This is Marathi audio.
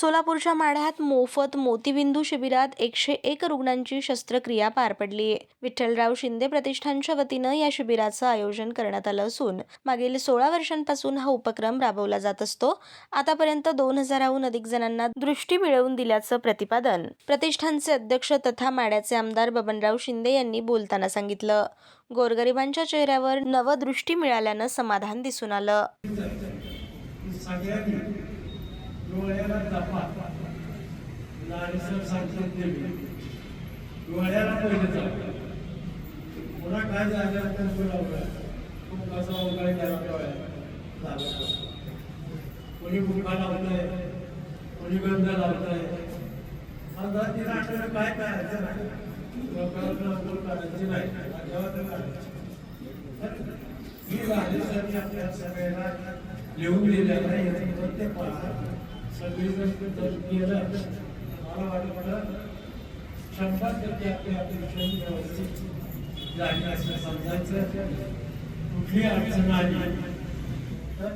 सोलापूरच्या माढ्यात मोफत मोतीबिंदू शिबिरात एकशे एक रुग्णांची शस्त्रक्रिया पार पडली. विठ्ठलराव शिंदे प्रतिष्ठानच्या वतीनं या शिबिराचं आयोजन करण्यात आलं असून मागील सोळा वर्षांपासून हा उपक्रम राबवला जात असतो. आतापर्यंत दोन हजाराहून अधिक जणांना दृष्टी मिळवून दिल्याचं प्रतिपादन प्रतिष्ठानचे अध्यक्ष तथा माड्याचे आमदार बबनराव शिंदे यांनी बोलताना सांगितलं. गोरगरिबांच्या चेहऱ्यावर नवदृष्टी मिळाल्यानं समाधान दिसून आलं. सगळ्यांनी डोळ्याला सांगतात देवी डोळ्याला पहिले जपा पुन्हा काय झालं तर बोलावं खूप कसा उपाय त्याला डोळ्याला कोणी मुखा लावतंय? कोणी गंध लावतंय? आता तिला आठवलं काय करायचं नाही. लोकांना बोल करायची नाही. जेव्हा तर करायची ही राजेशाही आपल्या सगळ्यांना लिहून दिलेलं आहे. प्रत्येक पाहणं सगळीजण जर केलं मला वाटतं शंभर टक्के आपली अपेक्षा व्यवस्थित झाली असं समजायचं. कुठली अडचण आली? तर